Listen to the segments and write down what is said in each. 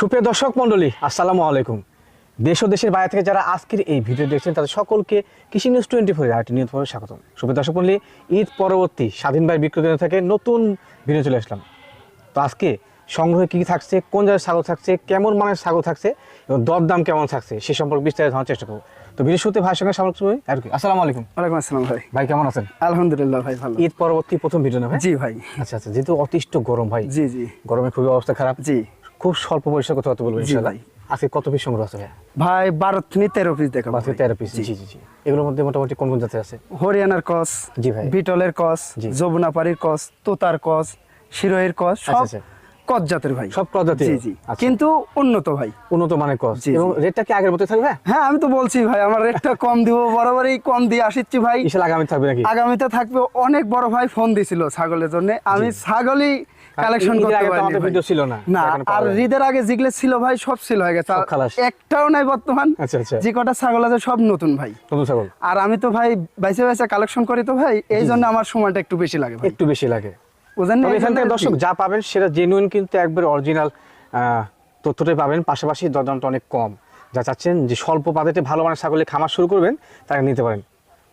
সুপ্রিয় দর্শক মণ্ডলী আসসালামু আলাইকুম। দেশ ও দেশের বাইরে থেকে যারা আজকের এই ভিডিও দেখছেন তাদের সকলকে কৃষি নিউজ টোয়েন্টি ফোর আরেকটি নিয়মিতভাবে স্বাগতম। সুপ্রিয় দর্শক মণ্ডলী ঈদ পরবর্তী স্বাধীন ভাই বিক্রয় কেন্দ্র থেকে নতুন ভিডিও চলে আসলাম। তো আজকে সংগ্রহে কী কী থাকছে কোন জায়গায় ছাগল থাকছে কেমন মানের ছাগল থাকছে এবং দরদাম কেমন থাকছে সে সম্পর্কে বিস্তারিত জানার চেষ্টা করব। তো ভিডিও শুরুতে ভাইয়ের সঙ্গে সামনে আর কি আসসালামু আলাইকুম। ওয়ালাইকুম আসসালাম ভাই। ভাই কেমন আছেন? আলহামদুলিল্লাহ ভাই ভালো। ঈদ পরবর্তী প্রথম ভিডিও না ভাই? জি ভাই। আচ্ছা আচ্ছা যেহেতু অতিষ্ঠ গরম ভাই জি জি। গরমে খুবই অবস্থা খারাপ। জি। খুব স্বল্প পরিসরে কথাবার্তা বলব ইনশাআল্লাহ। আজকে কত পিস সংগ্রহ আছে ভাই বারো থেকে তেরো পিস দেখাবো আজকে। তেরো পিস জি। জি জি এগুলোর মধ্যে মোটামুটি কোন কোন জাতের আছে? হরিয়ানার কস জি ভাই। বিটলের কস জি। যমুনাপাড়ির কস তোতার কস শিরোহের কস আচ্ছা, সব আচ্ছা। কস জাতের ভাই। সব প্রজাতির? জি জি। আচ্ছা। কিন্তু উন্নত ভাই। উন্নত মানের কস। এবং রেটটা কি আগের মতো থাকবে? হ্যাঁ আমি তো বলছি ভাই আমার রেটটা কম দিব বরাবরই কম দিয়ে আসিচ্ছি ভাই। আগামী থাকবে নাকি? আগামীতে থাকবে অনেক বড় ভাই ফোন দিছিল ছাগলের জন্য। আমি ছাগলই কালেকশন ঈদের করতে পারিনি ভিডিও ছিল না, না আর ঈদের আগে যেগুলো ছিল ভাই সব ছিল হয়ে গেছে। একটাও নাই বর্তমান। আচ্ছা, আচ্ছা। যে কটা ছাগল আছে সব নতুন ভাই। নতুন ছাগল। আর আমি তো ভাই বাইসে বাইসে কালেকশন করি তো ভাই এই জন্য আমার সময়টা একটু বেশি লাগে ভাই। একটু বেশি লাগে। বুঝেন না? এখান থেকে দর্শক যা পাবেন সেটা জেনুইন কিন্তু একবার অরিজিনাল তথ্যটাই পাবেন। পাশাপাশি দরদামটা অনেক কম। যা চাচ্ছেন যে স্বল্প বাজেটে ভালো মানের ছাগলের খামার শুরু করবেন তাকে নিতে পারেন।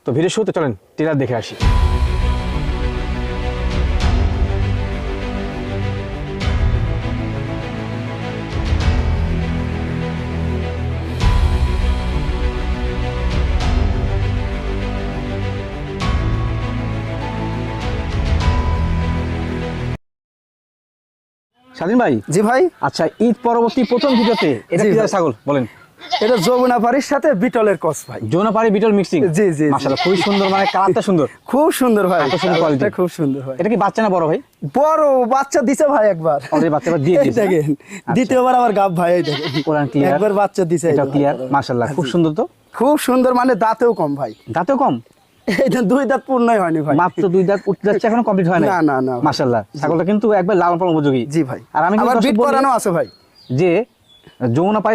তো ভিডিও শুরুতে চলেন টেলার দেখে আসি। স্বাধীন ভাই? জি ভাই। আচ্ছা ঈদ পরবর্তী প্রথম ভিডিওতে এটা কি ছাগল? বলেন। এটা সাথে বিটলের কস ভাই। বিটল মিক্সিং জি, জি। মাশাআল্লাহ খুবই সুন্দর মানে কালারটা সুন্দর। খুব সুন্দর ভাই। সুন্দর। খুব সুন্দর ভাই। এটা কি বাচ্চা না বড় ভাই? বড় বাচ্চা দিছে ভাই একবার। অলরেডি বাচ্চা দিয়ে দিয়েছে দেখেন দ্বিতীয়বার আবার গাব ভাই দেখেন। কোরআন ক্লিয়ার একবার বাচ্চা দিছে এটা ক্লিয়ার মাশাআল্লাহ খুব সুন্দর তো? খুব সুন্দর মানে দাঁতেও কম ভাই। দাঁতেও কম? এটা দুই দাঁত পূর্ণই হয়নি ভাই। মাত্র দুই দাঁত উঠতে যাচ্ছে এখনও কমপ্লিট হয় না না, না, না ভাই। মাশাআল্লাহ। ছাগলটা কিন্তু একবার লালন পালন উপযোগী। জি ভাই। আর আমি আবার কিন্তু বিট করানো আছে ভাই। যে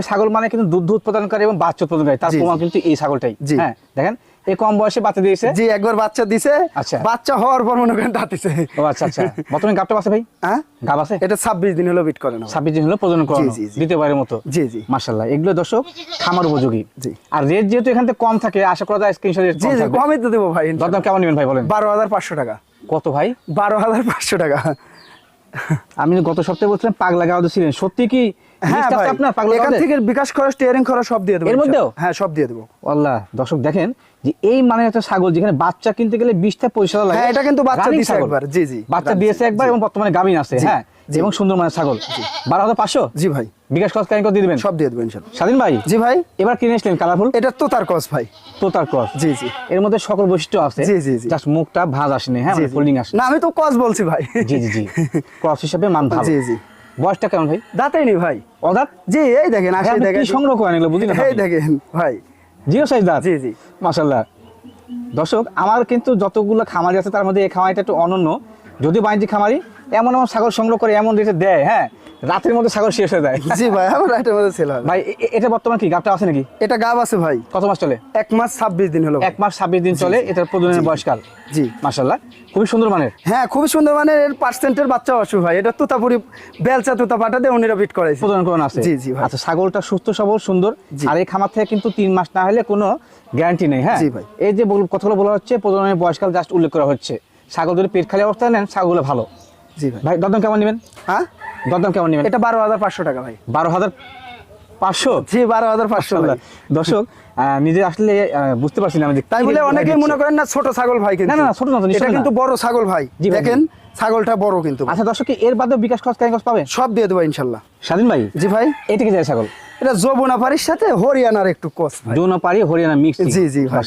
ছাগল মানে কিন্তু দুধ উৎপাদনকারী এবং বাচ্চা উৎপাদনকারী তার প্রমাণ কিন্তু এই ছাগলটাই। হ্যাঁ দেখেন এই কম বয়সে বাচ্চা দিয়েছে? জি একবার বাচ্চা দিছে। আচ্ছা। বাচ্চা হওয়ার পর মনে করেন দাঁতিছে। ও আচ্ছা আচ্ছা। বর্তমানে গাবটা আছে ভাই? হ্যাঁ? গাব আছে? এটা ছাব্বিশ দিন হলো বিট করে না ছাব্বিশ দিন হলো প্রজনন করানো। দ্বিতীয়বারের মতো। জি জি। এগুলো দর্শক খামার উপযোগী। জি। আর রেট যেহেতু এখান থেকে কম থাকে আশা করা যায় স্ক্রিনশট জি জি কমই তো দেবো ভাই দরদাম কেমন নেবেন ভাই বলেন? বারো হাজার পাঁচশো টাকা। কত ভাই? বারো হাজার পাঁচশো টাকা। আমি গত সপ্তাহে বলছিলাম পাগলা গাওয়া ছিলেন সত্যি কি হ্যাঁ আপনার পাগলা এখান থেকে বিকাশ খরচ টিয়ারিং খরচ সব দিয়ে দেবো এর মধ্যেও? হ্যাঁ সব দিয়ে দেবো। আল্লাহ দর্শক দেখেন যে এই মানে একটা ছাগল যেখানে বাচ্চা কিনতে গেলে বিশটা পয়সা লাগে হ্যাঁ, এটা কিন্তু বাচ্চা দিয়েছে একবার, জি, জি, বাচ্চা দিয়েছে একবার এবং বর্তমানে গাভিন আছে হ্যাঁ। এবং সুন্দর মানের ছাগল। বারো হাজার পাঁচশো? জি ভাই। বিকাশ দিয়ে দিবেন? সব দিয়ে দেবো ইনশাল্লাহ। স্বাধীন ভাই? জি ভাই। এবার কিনে এসলেন কালারফুল? এটা তো তার কস ভাই। তো তার ক্রস। জি জি। এর মধ্যে সকল বৈশিষ্ট্য আছে। জি, জি, জি। জাস্ট মুখটা ভাঁজ আসেনি হ্যাঁ? মানে। ফোল্ডিং আসে না আমি তো কস বলছি ভাই। জি জি জি। ক্রস হিসেবে মান ভালো। জি, জি। বয়সটা কেমন ভাই? দাঁতেই নি ভাই। অদাত জি এই দেখেন আসে ভাই, আপনি দেখেন। কি সংগ্রহ করেন এগুলো? বুঝি এই দেখেন ভাই। জিরো সাইজ দাঁত? জি, জি। মাশাল্লাহ দর্শক আমার কিন্তু যতগুলো খামারি আছে তার মধ্যে এই খামারিটা একটু অনন্য। যদিও বাণিজ্যিক খামারি এমন এমন ছাগল সংগ্রহ করে এমন রেটে দেয় হ্যাঁ রাতের মধ্যে ছাগল শেষ হয়ে যায়। জি ভাই আমার এটার মধ্যে ছিল ভাই এটা বর্তমান কি? গাবটা আছে নাকি? এটা গাব আছে ভাই। কত মাস চলে? এক মাস ছাব্বিশ দিন হলো এক মাস ছাব্বিশ দিন চলে এটার প্রজননের বয়সকাল। জি। মাশাল্লাহ খুবই সুন্দর মানের? হ্যাঁ খুবই সুন্দর মানে এর পার্সেন্টের বাচ্চা অসু ভাই এটা তুতাপুরি বেলচা তুতা পাটা দিয়ে উনিরা বিট করাইছে। প্রজনন করণ আছে। জি, জি ভাই। আচ্ছা ছাগলটা সুস্থ সবল সুন্দর। আর এই খামার থেকে কিন্তু তিন মাস না হলে কোনো গ্যারান্টি নেই হ্যাঁ? জি ভাই। এই যে কথাগুলো বলা হচ্ছে প্রজননের বয়সকাল জাস্ট উল্লেখ করা হচ্ছে। ছাগল যদি পেট খালি অবস্থায় নেন ছাগলগুলো ভালো। জি ভাই। ভাই দরদাম কেমন নেবেন? হ্যাঁ? দরদাম কেমন নেবেন? এটা বারো হাজার পাঁচশো টাকা ভাই। বারো হাজার পাঁচশো? জি বারো হাজার পাঁচশো দর্শক নিজে আসলে বুঝতে পারছি না আমি তাই বলে অনেকেই মনে করেন না ছোট ছাগল ভাই কিন্তু। না, না, ছোট না এটা কিন্তু বড় ছাগল ভাই। জি দেখেন ছাগলটা বড় কিন্তু। আচ্ছা দর্শক কি এর বাদেও বিকাশ খরচ কারিগঞ্জ পাবে সব দিয়ে দেবো ইনশাল্লাহ। স্বাধীন ভাই? জি ভাই। এটা কি যায় ছাগল। এটা যৌবনাপাড়ির সাথে হরিয়ানার একটু কস ভাই। যৌন পারি হরিয়ানা মিক্স। জি, জি, ভাই।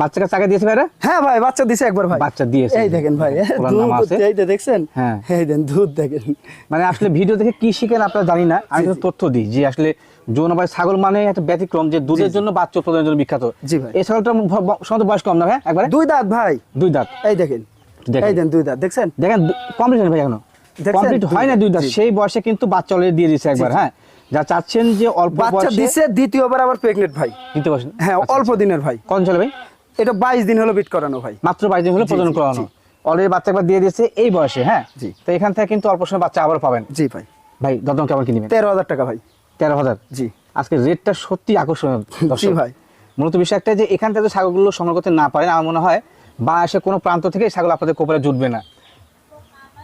বাচ্চাকে চাকা দিয়েছে ভাইরা? হ্যাঁ ভাই বাচ্চা দিছে একবার ভাই। বাচ্চা দিয়েছে। এই দেখেন ভাই দুধ এই যে দেখছেন? হ্যাঁ। এই দেন দুধ দেখেন। মানে আসলে ভিডিও দেখে কি শিখেন আপনারা জানি না আমি তথ্য দিই যে আসলে যৌনবাই ছাগল মানে একটা ব্যতিক্রম যে দুধের জন্য বাচ্চা উৎপাদনের জন্য বিখ্যাত। জি ভাই। এই ছাগলটা সম্ভবত বয়স কম না ভাই একবারে? দুই দাঁত ভাই। দুই দাঁত। এই দেখেন। এই দেন দুই দাঁত দেখছেন? দেখেন কমপ্লিট ভাই এখনও। দেখছেন? কমপ্লিট হয় না দুই দাঁত সেই বয়সে কিন্তু বাচ্চা অলরেডি দিয়ে দিয়েছে একবার হ্যাঁ। যা চাচ্ছেন যে অল্প বাচ্চা বয়সে দিছে দ্বিতীয়বার আবার প্রেগনেন্ট ভাই। দিতে পারছেন হ্যাঁ অল্প দিনের ভাই। কোন চলে ভাই? এটা বাইশ দিন হলো বিট করানো ভাই। মাত্র বাইশ দিন হলো জি, প্রজনন করানো। জি। অলরেডি বাচ্চা একবার দিয়ে দিয়েছে এই বয়সে হ্যাঁ? জি। তো এখান থেকে কিন্তু অল্প সময় বাচ্চা আবার পাবেন। জি ভাই। ভাই দরদাম কেমন কি নেবেন? তেরো হাজার টাকা ভাই। তেরো হাজার? জি। আজকে রেটটা সত্যি আকর্ষণীয় দর্শক। ভাই। মূলত বিষয় একটা যে এখান থেকে ছাগলগুলো সংগ্রহ করতে না পারেন আমার মনে হয় বা এসে কোনো প্রান্ত থেকে ছাগল আপনাদের কোপরে জুটবে না।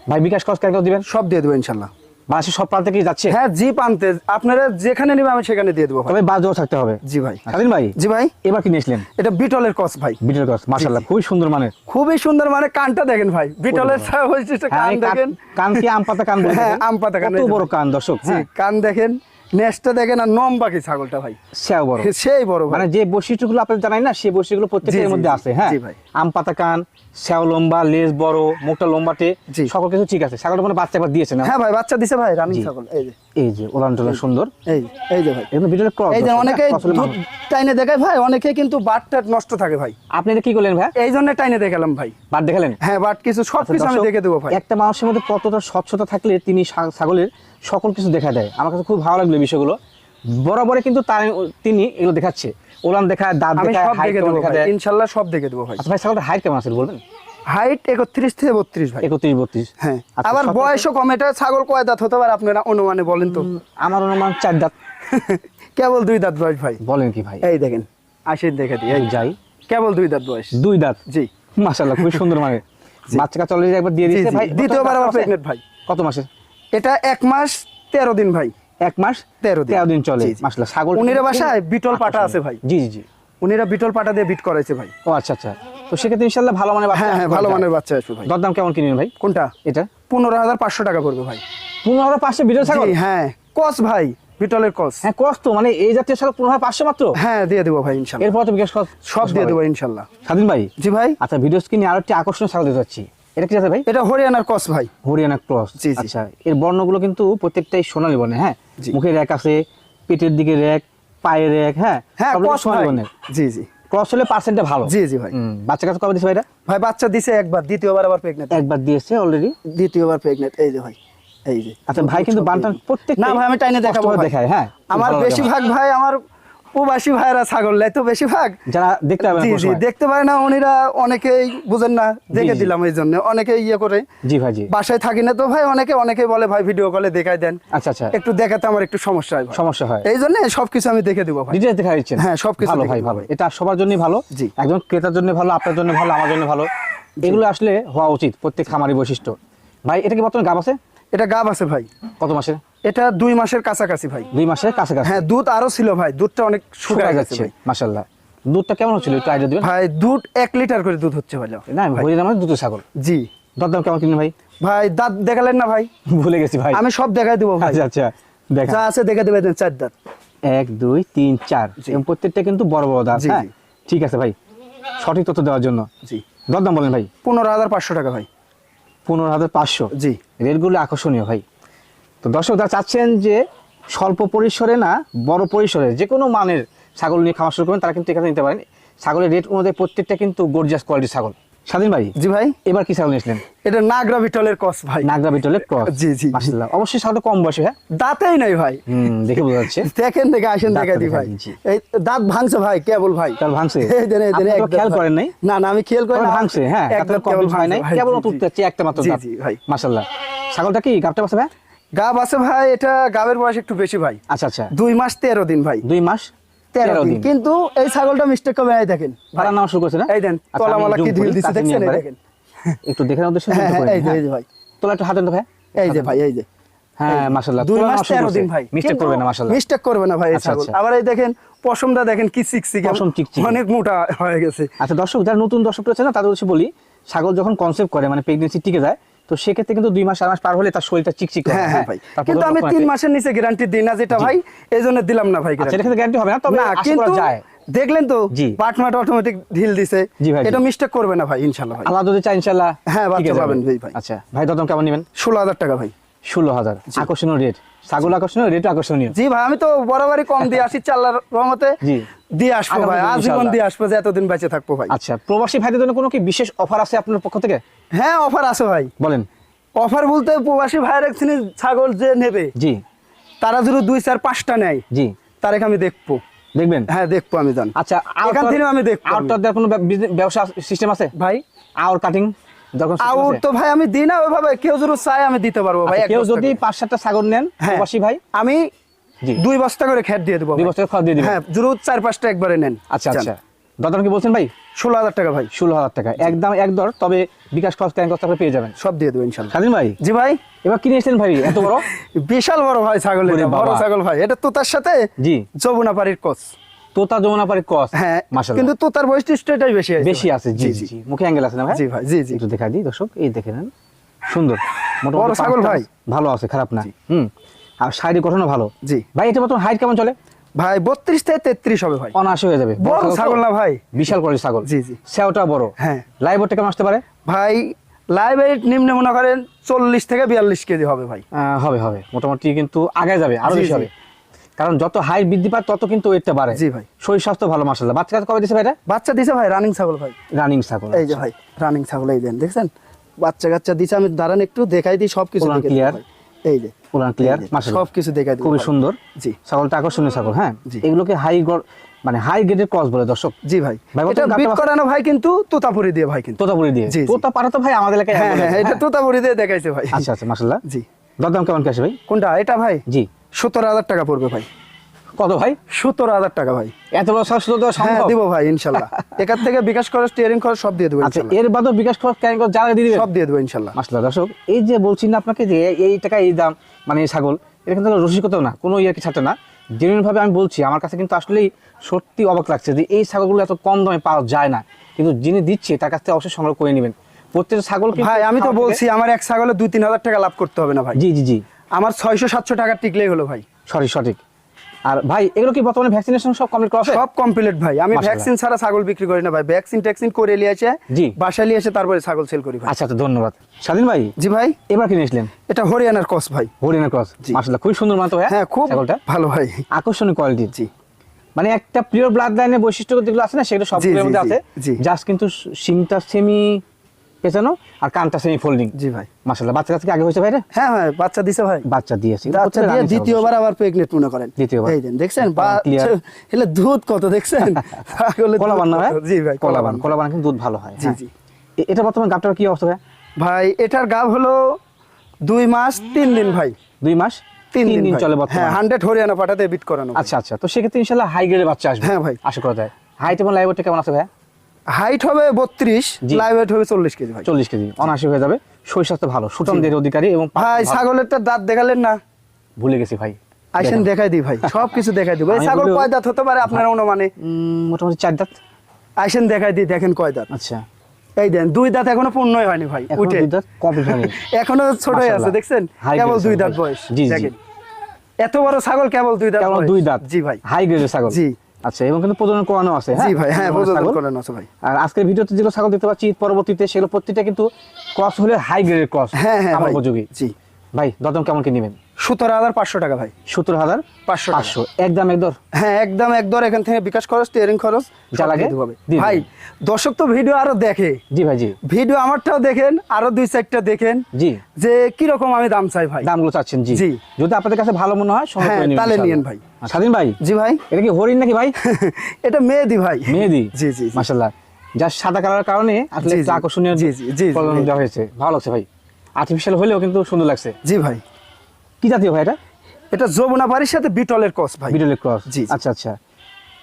ভাই বিকাশ খরচ কেন দিবেন? সব দিয়ে দেবেন ইনশাল্লাহ। বাংলাদেশের সব প্রান্তে কি যাচ্ছে? হ্যাঁ জি প্রান্তে আপনারা যেখানে নেবে আমি সেখানে দিয়ে দেবো তবে বাস দেওয়া থাকতে হবে। জি ভাই। স্বাধীন ভাই জি ভাই। এবার কি নিয়েছিলেন এটা বিটলের কস ভাই। বিটলের কস মাশাল্লাহ খুবই সুন্দর মানে খুবই সুন্দর মানে কানটা দেখেন ভাই। বিটলের বৈশিষ্ট্য হ্যাঁ, কান দেখেন। কান কি আম পাতা কান হ্যাঁ, আম পাতা কান, বড় কান দর্শক জি হ্যাঁ। কান দেখেন। নেসটা দেখেন আর নম বাকি ছাগলটা ভাই। সেও বড়। সেই বড় মানে যে বৈশিষ্ট্যগুলো আপনার জানাই না সেই বৈশিষ্ট্যগুলো প্রত্যেকের মধ্যে আছে হ্যাঁ। আম পাতা কান শ্যাও লম্বা লেজ বড় মুখটা লম্বাটে। সকল কিছু ঠিক আছে। ছাগলটা মানে বাচ্চা একবার দিয়েছে না? হ্যাঁ ভাই বাচ্চা দিছে ভাই রানিং ছাগল এই যে। এই যে ওলান টোলান সুন্দর। এই এই যে ভাই। এগুলো ক্রস এই যে অনেকে দুধ টাইনে দেখায় ভাই অনেকে কিন্তু বাটটা নষ্ট থাকে ভাই। আপনি এটা কি করলেন ভাই? এই জন্য টাইনে দেখালাম ভাই। বাদ দেখালেন? হ্যাঁ বাট কিছু সব কিছু আমি দেখে দেবো ভাই। একটা মানুষের মধ্যে কতটা স্বচ্ছতা থাকলে তিনি ছাগলের সকল কিছু দেখা দেয়? আমার কাছে খুব ভালো লাগল বিষয়গুলো। বরাবরে কিন্তু তার তিনি এগুলো দেখাচ্ছে। ওলান দেখায় দাঁত দেখায় ইনশাল্লাহ সব দেখে দেবো ভাই। আচ্ছা ভাই ছাগলটা হাইট কেমন আছে বলবেন? হাইট একত্রিশ থেকে বত্রিশ ভাই। একত্রিশ বত্রিশ। হ্যাঁ। আচ্ছা, আবার বয়সও কম এটা ছাগল কয় দাঁত হতে পারে আপনারা অনুমানে বলেন তো? আমার অনুমান চার দাঁত। কেবল দুই দাঁত বয়স ভাই। বলেন কি ভাই? এই দেখেন আসেন দেখে দিই এই। যাই। কেবল দুই দাঁত বয়স। দুই দাঁত? জি। মাশাআল্লাহ খুবই সুন্দর মানে। বাচ্চা কাচ্চা অলরেডি একবার দিয়ে দিয়েছে ভাই। দ্বিতীয়বার আবার প্রেগনেন্ট ভাই। কত মাসে? এটা এক মাস তেরো দিন ভাই। এক মাস? তেরো দিন। তেরো দিন চলে। মাশাআল্লাহ ছাগল উনিরা বাসায় বিটল পাটা আছে ভাই। জি জি জি। উনিরা বিটল পাটা দিয়ে বিট করাইছে ভাই। ও আচ্ছা আচ্ছা। তো সেক্ষেত্রে ইনশাআল্লাহ ভালো মানের বাচ্চা হ্যাঁ হ্যাঁ ভালো মানের বাচ্চা আসবে ভাই। দরদাম কেমন কিনবেন ভাই? কোনটা? এটা? পনেরো হাজার পাঁচশো টাকা পড়বে ভাই। পনেরো হাজার পাঁচশো বিটল ছাগল? হ্যাঁ। কস ভাই বিটলের কস। হ্যাঁ কষ্ট মানে এই জাতীয় ছাগল পনেরো হাজার পাঁচশো মাত্র? হ্যাঁ দিয়ে দেবো ভাই ইনশাল্লাহ এরপর তো বিকাশ সব দিয়ে দেবো ইনশাল্লাহ স্বাধীন ভাই? জি ভাই। আচ্ছা ভিডিও স্ক্রিনে আরও একটি আকর্ষণীয় ছাগল দিতে যাচ্ছি এটা কি আছে ভাই? এটা হরিয়ানার কস ভাই। হরিয়ানা ক্রস জি, জি। আচ্ছা এর বর্ণগুলো কিন্তু প্রত্যেকটাই সোনালী বর্ণের হ্যাঁ? জি। মুখে র্যাক আছে পেটের দিকে র্যাক পায়ের র্যাক হ্যাঁ? হ্যাঁ কস সোনালী বর্ণের। জি জি। ক্রস হলে পার্সেন্টটা ভালো। জি জি ভাই। বাচ্চা কাছে কবে দিছে ভাইটা ভাই বাচ্চা দিছে একবার দ্বিতীয়বার আবার প্রেগনেন্ট একবার দিয়েছে অলরেডি দ্বিতীয়বার প্রেগনেন্ট এই যে ভাই এই যে। আচ্ছা ভাই কিন্তু বানটান প্রত্যেক না ভাই আমি টাইনে দেখাবো দেখাই হ্যাঁ। আমার বেশিরভাগ ভাই আমার প্রবাসী ভাইরা ছাগল লাই তো বেশিরভাগ যারা দেখতে পাবে জি জি দেখতে পারে না উনিরা অনেকেই বুঝেন না দেখে দিলাম এই জন্য অনেকে ইয়ে করে। জি ভাই জি। বাসায় থাকি না তো ভাই অনেকে অনেকে বলে ভাই ভিডিও কলে দেখাই দেন। আচ্ছা আচ্ছা। একটু দেখাতে আমার একটু সমস্যা হয় সমস্যা হয়। এই জন্য সবকিছু আমি দেখে দিব ভাই। ডিটেলস দেখা দিচ্ছেন? হ্যাঁ, সবকিছু ভালো ভাই ভালো। এটা সবার জন্যই ভালো। জি। একজন ক্রেতার জন্য ভালো আপনার জন্য ভালো আমার জন্য ভালো। এগুলো আসলে হওয়া উচিত প্রত্যেক খামারি বৈশিষ্ট্য। ভাই এটা কি বর্তমানে গাব আছে? এটা গাব আছে ভাই। কত মাসের? এটা দুই মাসের কাছাকাছি ভাই। দুই মাসের কাছাকাছি? হ্যাঁ দুধ আরও ছিল ভাই দুধটা অনেক শুকায় গেছে যাচ্ছে ভাই। মাশাল্লাহ দুধটা কেমন হচ্ছিল? একটু আইডিয়া দিবেন? ভাই দুধ এক লিটার করে দুধ হচ্ছে ভাই না হরিয়ানা মানে দুটো ছাগল। জি। দরদাম কেমন কিনলেন ভাই? ভাই দাঁত দেখালেন না ভাই। ভুলে গেছি ভাই। আমি সব দেখাই দিব ভাই। আচ্ছা আচ্ছা দেখা। যা আছে দেখে দেবে দেন চার দাঁত। এক দুই তিন চার। প্রত্যেকটা কিন্তু বড় বড় দাঁত হ্যাঁ? ঠিক আছে ভাই। সঠিক তথ্য দেওয়ার জন্য। জি। দরদাম বলেন ভাই। পনেরো হাজার পাঁচশো টাকা ভাই। পনেরো হাজার পাঁচশো। জি। রেটগুলো আকর্ষণীয় ভাই। তো দর্শক যারা চাচ্ছেন যে স্বল্প পরিসরে না বড় পরিসরে যে কোনো মানের ছাগল নিয়ে খাওয়া শুরু করবেন তারা কিন্তু এখানে নিতে পারেন। ছাগলের রেট অনুযায়ী প্রত্যেকটা কিন্তু গর্জিয়াস কোয়ালিটির ছাগল। স্বাধীন ভাই? জি ভাই। এবার কি ছাগল নিয়েছিলেন এটা নাগরা বিটলের কস ভাই। নাগরা বিটলের ক্রস? জি, জি। মাশাআল্লাহ। অবশ্যই ছাগলটা কম বয়সে হ্যাঁ? দাঁতেই নাই ভাই। হুম দেখে বোঝা যাচ্ছে। দেখেন দেখে আসেন দেখা দি ভাই। এই দাঁত ভাঙছে ভাই কেবল ভাই। কেবল ভাঙছে? এই দেন, এই দেন, এক খেয়াল করেন নাই? না না আমি খেয়াল করি না। ভাঙছে হ্যাঁ এক কেবল নাই। কেবল। উঠতে একটা মাত্র জি, জি, ভাই। মাশাআল্লাহ। ছাগলটা কি গাবটা পাশে ভাই? গাব আছে ভাই এটা গাবের বয়স একটু বেশি ভাই। আচ্ছা আচ্ছা। দুই মাস তেরো দিন ভাই। দুই মাস তেরো দিন। কিন্তু এই ছাগলটা মিস্টেক কবে দেখেন। ভাড়া শুরু করছে না? এই দেন আচ্ছা, তলামালা কি ঢিল দেখছেন? দেখেন। একটু হ্যাঁ হ্যাঁ এই যে হ্যাঁ। এই যে ভাই। তোলা একটু হাতে ভাই। এই যে ভাই এই যে। হ্যাঁ মাশাআল্লাহ। দুই মাস দিন ভাই। মিস্টেক করবে না মাশাআল্লাহ। মিস্টেক করবে না ভাই এই আচ্ছা, ছাগল। আচ্ছা। আবার এই দেখেন পশমটা দেখেন কি চিকচিকে পশম চিকচিকে। অনেক মোটা হয়ে গেছে। আচ্ছা দর্শক যারা নতুন দর্শক রয়েছে না তাদের বলি ছাগল যখন কনসেপ্ট করে মানে প্রেগনেন্সি টিকে যায় তো সেক্ষেত্রে কিন্তু দুই মাস চার মাস পার হলে তার শরীরটা চিকচিক হ্যাঁ হ্যাঁ ভাই। কিন্তু আমি তিন মাসের নিচে গ্যারান্টি দিই না যেটা ভাই এই জন্য দিলাম না ভাই আচ্ছা। গ্যারান্টি হবে না তবে কিন্তু যায়। দেখলেন তো। পাট মাট অটোমেটিক ঢিল দিছে। এটা মিস্টেক করবে না ভাই ইনশাআল্লাহ ভাই। আল্লাহ যদি চাই ইনশাআল্লাহ হ্যাঁ, বাচ্চা পাবেন ভাই, ভাই। আচ্ছা ভাই দদম কেমন নেবেন? ষোলো হাজার টাকা ভাই। ষোলো হাজার। আকর্ষণীয় রেট ছাগল আকর্ষণীয় রেট আকর্ষণীয়। জি ভাই আমি তো বরাবরই কম দিয়ে আসি চাল্লার রহমতে জি। দিয়ে আসব ভাই। আজীবন দিয়ে আসব যে এতদিন বেঁচে থাকব ভাই। আচ্ছা প্রবাসী ভাইদের জন্য কোনো কি বিশেষ অফার আছে আপনার পক্ষ থেকে? হ্যাঁ অফার আছে ভাই। বলেন। অফার বলতে প্রবাসী ভাইয়ের ছাগল যে নেবে জি। তারা যদি দুই চার পাঁচটা নেয় জি। তারেকে আমি দেখব। দেখবেন? হ্যাঁ দেখব আমি জান। আচ্ছা এখান থেকে আমি দেখব আমি। আউটডোর কোনো ব্যবসা সিস্টেম আছে? ভাই। আওয়ার কাটিং আউট তো ভাই আমি দিই না ওইভাবে। কেউ যদি চায় আমি দিতে পারব ভাই আচ্ছা, কেউ যদি পাঁচ সাতটা ছাগল নেন হ্যাঁ। প্রবাসী ভাই? আমি দুই বস্তা করে দিয়ে দেবো দুই। বছর দিয়ে দিবেন? হ্যাঁ জরুর চার পাঁচটা একবারে নেন। আচ্ছা আচ্ছা। দাদাম কি বলছেন ভাই? ষোলো হাজার টাকা ভাই। ষোলো হাজার টাকা। একদম এক দর তবে বিকাশ খরচ ক্যান খরচ পেয়ে যাবেন। সব দিয়ে দেবো ইনশাল্লাহ। স্বাধীন ভাই? জি ভাই। এবার কিনে এসেছেন ভাই এত বড়? বিশাল বড় ভাই ছাগল বড়। ছাগল ভাই। এটা তোতার সাথে জি। যমুনা পাড়ির কস তোতা যমুনা পারে কস হ্যাঁ মাশাআল্লাহ। কিন্তু তোতার বৈশিষ্ট্যটাই বেশি আছে বেশি আছে জি জি মুখে অ্যাঙ্গেল আছে না ভাই? জি ভাই জি জি। একটু দেখা দিই দর্শক এই দেখে নেন। সুন্দর। মোটামুটি ছাগল ভাই। ভালো আছে খারাপ না। হুম। আর শারীরিক গঠনও ভালো। জি। ভাই এটা মতন হাইট কেমন চলে? ভাই বত্রিশ থেকে তেত্রিশ হবে ভাই। অনাশি হয়ে যাবে। বড় ছাগল না ভাই। বিশাল বড় ছাগল। জি, জি। সেওটা বড়। হ্যাঁ। লাইভ ওটা কেমন আসতে পারে? ভাই লাইভ ওয়েট নিম্নে মনে করেন চল্লিশ থেকে বিয়াল্লিশ কেজি হবে ভাই। হবে হবে। মোটামুটি কিন্তু আগে যাবে আরও বেশি হবে। কারণ যত হাইট বৃদ্ধি পায় তত কিন্তু ওয়েটটা বাড়ে। জি ভাই। শরীর স্বাস্থ্য ভালো মাসাল্লাহ বাচ্চা কবে দিছে ভাই বাচ্চা দিছে ভাই রানিং ছাগল ভাই। রানিং ছাগল এই যে ভাই রানিং ছাগল এই দেন দেখছেন? বাচ্চা কাচ্চা দিছে আমি দাঁড়ান একটু দেখাই দিই সব কিছু পুরান দিই এই যে। পুরান ক্লিয়ার মাসাল্লাহ সব কিছু দেখাই দিই খুবই সুন্দর। জি। ছাগলটা আকর্ষণীয় ছাগল হ্যাঁ? জি। এগুলোকে হাই মানে হাই গ্রেডের ক্রস বলে দর্শক। জি ভাই। ভাই, এটা বিট করানো ভাই কিন্তু তোতাপুরি দিয়ে ভাই কিন্তু। তোতাপুরি দিয়ে। তোতা পারা তো ভাই আমাদের এলাকায় হ্যাঁ হ্যাঁ এটা? তোতাপুরি দিয়ে দেখাইছে ভাই। আচ্ছা আচ্ছা মাসাল্লাহ জি। দরদাম কেমন কি আসে ভাই? কোনটা? এটা ভাই? জি। সত্তর হাজার টাকা পড়বে ভাই। কত ভাই? সত্তর হাজার টাকা ভাই। এত তো হ্যাঁ সম্ভব? দিব ভাই ইনশাল্লাহ। এখান থেকে বিকাশ খরচ স্টিয়ারিং খরচ সব দিয়ে দেবো আচ্ছা এর বাদেও বিকাশ খরচ ক্যারিং খরচ যারা দিয়ে সব দিয়ে দেবো ইনশাল্লাহ। মাসলা দর্শক এই যে বলছি না আপনাকে যে এই টাকা এই দাম মানে ছাগল এটা কিন্তু রসিকতাও না কোনো ইয়ে কি ছাড়তে না। জেনুইন ভাবে আমি বলছি আমার কাছে কিন্তু আসলেই সত্যি অবাক লাগছে যে এই ছাগলগুলো এত কম দামে পাওয়া যায় না। কিন্তু যিনি দিচ্ছে তার কাছ থেকে অবশ্যই সংগ্রহ করে নেবেন। প্রত্যেকটা ছাগল ভাই আমি তো বলছি আমার এক ছাগলে দুই তিন হাজার টাকা লাভ করতে হবে না ভাই। জি জি জি। আমার ছয়শো সাতশো টাকা টিকলেই হলো ভাই। সরি সঠিক। আর ভাই এগুলো কি বর্তমানে ভ্যাকসিনেশন সব কমপ্লিট করা সব কমপ্লিট ভাই। আমি ভ্যাকসিন ছাড়া ছাগল বিক্রি করি না ভাই। ভ্যাকসিন ট্যাকসিন করে নিয়ে এসে জি। বাসায় নিয়ে এসে তারপরে ছাগল সেল করি ভাই। আচ্ছা আচ্ছা ধন্যবাদ। স্বাধীন ভাই জি ভাই। এবার কিনে এসলেন এটা হরিয়ানার কস ভাই। হরিয়ানার ক্রস জি। মাসাল্লাহ খুবই সুন্দর মানত ভাই হ্যাঁ খুব ভালো ভাই। আকর্ষণীয় কোয়ালিটির জি। মানে একটা প্রিয় ব্লাড লাইনের বৈশিষ্ট্য যেগুলো আছে না সেগুলো সবগুলোর জি, মধ্যে আছে। জাস্ট কিন্তু শিংটা সেমি পেছানো আর কানটা সেমি ফোল্ডিং জি ভাই। মাসাল্লাহ বাচ্চা কাছে আগে হয়েছে ভাই? হ্যাঁ ভাই বাচ্চা দিছে ভাই। বাচ্চা দিয়েছে। বাচ্চা দিয়ে দ্বিতীয়বার আবার প্রেগনেন্ট মনে করেন। দ্বিতীয়বার। এই দেন দেখছেন? clear। এলে দুধ কত দেখছেন? কলাবান না ভাই? জি ভাই কলাবান। কলাবান। কিন্তু দুধ ভালো হয় জি, হ্যাঁ। জি। এটা বর্তমান গাবটার কি অবস্থা ভাই? ভাই এটার গাব হলো দুই মাস তিন দিন ভাই। দুই মাস তিন দিন। চলে হ্যাঁ বর্তমানে হান্ড্রেড হরিয়ানা পাঠাতে বিট করানো। আচ্ছা আচ্ছা। তো সেক্ষেত্রে ইনশাল্লাহ হাই গ্রেডের বাচ্চা আসবে। হ্যাঁ ভাই। আশা করা যায়। হাইট এবং লাইভটা কেমন আছে ভাই হাইট হবে বত্রিশ। লাইভ ওয়েট হবে চল্লিশ কেজি ভাই। চল্লিশ কেজি। অনাশি হয়ে যাবে। শরীর স্বাস্থ্য ভালো সুটম অধিকারী এবং ভাই। ছাগলেরটা দাঁত দেখালেন না। ভুলে গেছি ভাই। আইসেন দেখাই দিই ভাই দেখাই দিব এই ছাগল কয় দাঁত হতে পারে আপনার অনুমানে? মোটামুটি চার দাঁত। আইসেন দেখাই দিই দেখেন কয় দাঁত। আচ্ছা। এই দেন দুই দাঁত এখনও পূর্ণই হয়নি ভাই উঠে। এখনও ছোটই আছে দেখছেন? কেবল দুই দাঁত বয়স। দেখেন। এত বড় ছাগল কেবল দুই দাঁত দুই দাঁত। জি ভাই। হাই গ্রেডের ছাগল। জি। আচ্ছা এবং কিন্তু প্রজনন করানো আছে জি ভাই হ্যাঁ প্রজনন করানো আছে ভাই। আর আজকের ভিডিওতে যেগুলো ছাগল দেখতে পাচ্ছি পরবর্তীতে সেগুলো প্রত্যেকটা কিন্তু ক্রস হলে হাই গ্রেডের ক্রস হ্যাঁ হ্যাঁ আমার উপযোগী। জি। ভাই দদম কেমন কি নেবেন? সতেরো হাজার পাঁচশো টাকা ভাই। হাজার পাঁচশো একদম একদর হ্যাঁ একদম এখান থেকে বিকাশ খরচ যা লাগে। ভাই। দিয়ে ভাই দেবেন। দর্শক তো ভিডিও আরও দেখে। জি ভাই জি। ভিডিও আমারটাও দেখেন আরও দুই চারটা দেখেন। জি। যে কি রকম আমি দাম চাই ভাই। দামগুলো চাচ্ছেন জি। জি। যদি আপনাদের কাছে ভালো মনে হয় হ্যাঁ, তাহলে। নিয়েন ভাই। স্বাধীন ভাই? জি ভাই। এটা কি হরিণ নাকি ভাই? এটা মেহেদি ভাই। মেহেদি? জি, জি, জি। মাশাল্লাহ যা সাদা কালারের কারণে আসলে। আকর্ষণীয় জি, জি, জি, হয়েছে। ভালো লাগছে ভাই। আর্টিফিশিয়াল হলেও কিন্তু সুন্দর লাগছে। জি ভাই। কি জাতীয় ভাই এটা? এটা যমুনা বাড়ির সাথে বিটলের কস ভাই। বিডলের ক্রস? জি, জি। আচ্ছা আচ্ছা।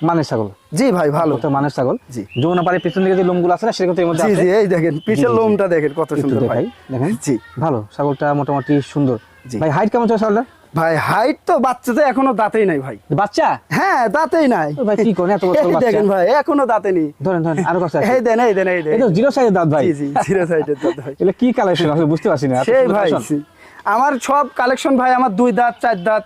মানের ছাগল? জি ভাই ভালো। কত মানের ছাগল? জি। যমুনা পাড়ির পিছন দিকে যে লোমগুলো আছে না সেটা কিন্তু এর মধ্যে জি আছে? জি এই দেখেন জি, পিছের লোমটা দেখেন কত সুন্দর ভাই। দেখেন। জি। ভালো ছাগলটা মোটামুটি সুন্দর। জি। ভাই হাইট কেমন চলে ছাগলটা ভাই হাইট তো বাচ্চাতে এখনও দাঁতেই নাই ভাই। বাচ্চা? হ্যাঁ দাঁতেই নাই। ভাই কি করেন এত বড় বাচ্চা? দেখেন ভাই এখনও দাঁতে নেই। ধরেন ধরেন আরও কাছে আছে। এই দেন এই দেন এই দেন। তো জিরো সাইজের দাঁত ভাই। জি জি জিরো সাইডের দাঁত ভাই। এগুলো কি কালেকশন আসলে বুঝতে পারছি না। সেই ভাই। আমার সব কালেকশন ভাই আমার দুই দাঁত চার দাঁত।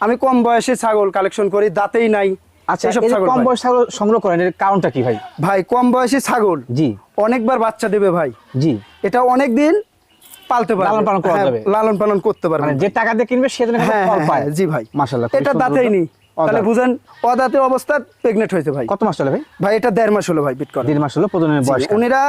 আমি কম বয়সে ছাগল কালেকশন করি দাঁতেই নাই। আচ্ছা এসব ছাগল কম ভাই। ছাগল সংগ্রহ করেন এর কারণটা কি ভাই? ভাই কম বয়সী ছাগল জি। অনেকবার বাচ্চা দেবে ভাই। জি। এটা অনেক দিন পালতে পারবে। লালন পালন করা হ্যাঁ, যাবে। লালন পালন করতে পারবে। মানে যে টাকা দিয়ে কিনবে সে যেন হ্যাঁ ফল হ্যাঁ, পায়। জি ভাই। মাশাআল্লাহ এটা দাঁতেই নেই। তাহলে বুঝেন অদাঁতে অবস্থা প্রেগনেন্ট হয়েছে ভাই। কত মাস চলে ভাই? ভাই এটা দেড় মাস হলো ভাই বিট করা। দেড় মাস হলো প্রজননের বয়স উনিরা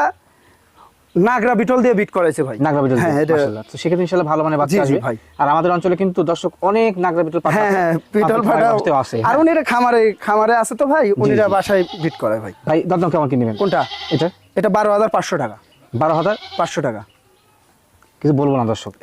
নাগরা বিটল দিয়ে বিট করাইছে ভাই। নাগরা বিটল হ্যাঁ এটা তো সেক্ষেত্রে ইনশাআল্লাহ ভালো মানে বাচ্চা আসবে। ভাই। আর আমাদের অঞ্চলে কিন্তু দর্শক অনেক নাগরা বিটল পাঠা হ্যাঁ। হ্যাঁ পিটল পাবলিক আছে। আর। উনিরা খামারে খামারে আছে তো ভাই উনিরা বাসায় বিট করায় ভাই। ভাই দরদাম কেমন কি নেবেন? কোনটা? এটা? এটা বারো হাজার পাঁচশো টাকা। বারো হাজার? পাঁচশো টাকা। কিছু বলব না দর্শক।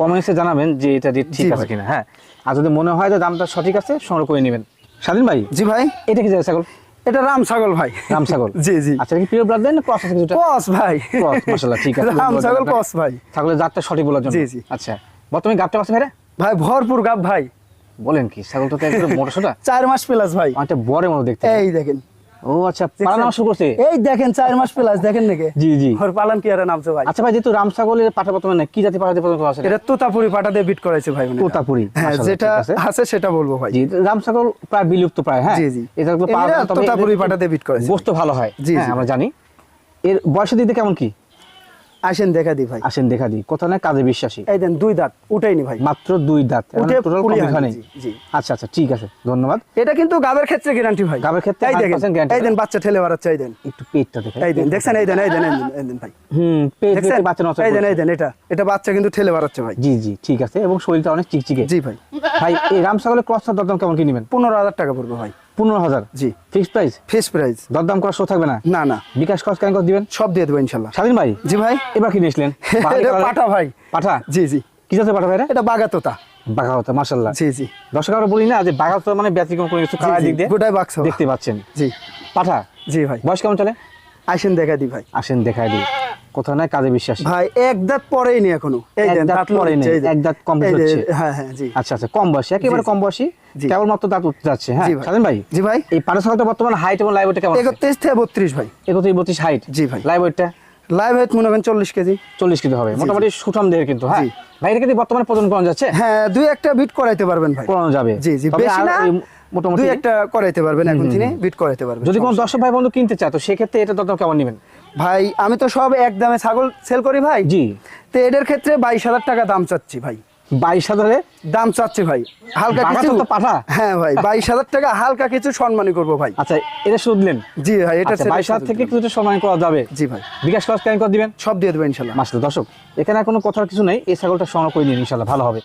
কমেন্টসে জানাবেন যে এটা রেট ঠিক আছে কিনা হ্যাঁ। আর যদি মনে হয় যে দামটা সঠিক আছে সংগ্রহ করে নেবেন। স্বাধীন ভাই জি ভাই। এটা কি ছাগল? এটা রাম ছাগল ভাই। রাম ছাগল? জি জি। আচ্ছা কি প্রিয় ব্লাড দেন না ক্রস আছে কিছুটা? ক্রস ভাই। ক্রস মাশাআল্লাহ ঠিক আছে রাম ছাগল কস ভাই। ছাগলের জাতটা সঠিক বলার জন্য। জি, জি। আচ্ছা বর্তমানে গাবটা আছে ভাইরা? ভাই ভরপুর গাব ভাই। বলেন কি ছাগলটা তো একদম মোটা সোটা? চার মাস প্লাস ভাই। অনেকটা বড়ের মতো দেখতে। এই দেখেন। ও আচ্ছা পালা নামা শুরু করছে? এই দেখেন চার মাস প্লাস দেখেন নাকি? জি জি। ওর পালান কি আর নামছে ভাই? আচ্ছা ভাই যেহেতু রাম ছাগলের পাঠা বর্তমানে কি জাতি পাঠা দিয়ে আছে এটা তোতাপুরি পাটা দিয়ে বিট করাইছে ভাই তোতাপুরি, হ্যাঁ যেটা আছে। সেটা বলব ভাই। জি রাম ছাগল প্রায় বিলুপ্ত প্রায় হ্যাঁ? জি, জি। এটা তো পাওয়া এরা যায় না, তবে তোতাপুরি পাঠা দিয়ে বিট করেছে। গোস্ত ভালো হয়। জি, হ্যাঁ আমরা জানি। এর বয়সের দিকে কেমন কি? আসেন দেখা দি ভাই। আসেন দেখা দিই। কোথাও না কাজে বিশ্বাসী। এই দেন দুই দাঁত উঠাইনি ভাই। মাত্র দুই দাঁত। উঠে টোটাল পুলি কম জি। আচ্ছা আচ্ছা ঠিক আছে ধন্যবাদ। এটা কিন্তু গাবের ক্ষেত্রে গ্যারান্টি ভাই। গাবের ক্ষেত্রে এই দেখেন 100% guarantee এই দেন বাচ্চা ঠেলে বাড়াচ্ছে এই দেন। একটু পেটটা দেখেন এই দেন দেখছেন এই দেন এই দেন এই দেন, ভাই। হুম পেট দেখছেন? বাচ্চা নষ্ট এই দেন এই দেন এটা এটা বাচ্চা কিন্তু ঠেলে বাড়াচ্ছে ভাই। জি জি ঠিক আছে এবং শরীরটা অনেক চিকচিকে। জি ভাই। ভাই এই রাম ছাগলের ক্রসটার দরদাম কেমন কি নেবেন? পনেরো হাজার টাকা পড়বে ভাই। পনেরো হাজার। জি। প্রাইস ফিস প্রাইস দরদাম করার শো থাকবে না? না না। বিকাশ খরচ কেন দিবেন? সব দিয়ে দেবো ইনশাল্লাহ। স্বাধীন ভাই? জি ভাই। এবার কি নিয়েছিলেন পাঠা ভাই। পাঠা? জি জি। কি যাতে পাঠা ভাই এটা? বাগাতোতা। বাঘা মার্শাল্লাহ জি জি। দর্শক আমরা বলি না যে মানে ব্যতিক্রম কোনো কিছু কালার জি, দিক দিয়ে গোটাই বাক্স। দেখতে পাচ্ছেন। জি। পাঠা? জি ভাই। বয়স কেমন চলে? আসেন দেখা দি ভাই। আসেন দেখাই দিই কোথাও নাই কাজে বিশ্বাস ভাই এক দাঁত পরেই নি এখনও। এই এক দাঁত পরেই নেই, এক দাঁত যে, হচ্ছে। হ্যাঁ হ্যাঁ জি। আচ্ছা আচ্ছা কম বয়সী একেবারে কম বয়সী জি। কেবলমাত্র দাঁত উঠতে যাচ্ছে হ্যাঁ জি ভাই। জি ভাই। এই পাঠা ছাগলটা বর্তমানে হাইট এবং লাইভ কেমন আছে? একত্রিশ থেকে বত্রিশ ভাই। একত্রিশ বত্রিশ হাইট জি ভাই। লাইভ ওয়েটটা লাইভ হেড মনে করেন চল্লিশ কেজি। চল্লিশ কেজি হবে মোটামুটি সুঠাম দেহের কিন্তু হ্যাঁ? ভাই এটা কিন্তু বর্তমানে প্রজন করানো যাচ্ছে? হ্যাঁ দুই একটা বিট করাইতে পারবেন ভাই। করানো যাবে। জি জি বেশি না মোটামুটি দুই একটা করাইতে পারবেন এখন তিনি বিট করাইতে পারবেন যদি কোনো দর্শক ভাই বন্ধু কিনতে চায় তো সেক্ষেত্রে এটা দরদাম কেমন নেবেন? নেই। ভাই আমি তো সব এক দামে ছাগল সেল করি ভাই। জি। তো এদের ক্ষেত্রে বাইশ হাজার টাকা দাম চাচ্ছি ভাই। বাইশ হাজারে? দাম চাচ্ছি ভাই। হালকা কিছু তো পাঠা? হ্যাঁ ভাই বাইশ হাজার টাকা হালকা কিছু সম্মানী করব ভাই। আচ্ছা এটা শুধু দিলেন জি ভাই এটা আচ্ছা বাইশ হাজার থেকে কিছুটা সম্মান করা যাবে। জি ভাই। বিকাশ ক্লাস কেন করে দিবেন? সব দিয়ে দেবেন ইনশাল্লাহ। মাসলে দর্শক এখানে কোনো কথার কিছু নেই। এই ছাগলটা সংগ্রহ করে নিন ইনশাল্লাহ ভালো হবে।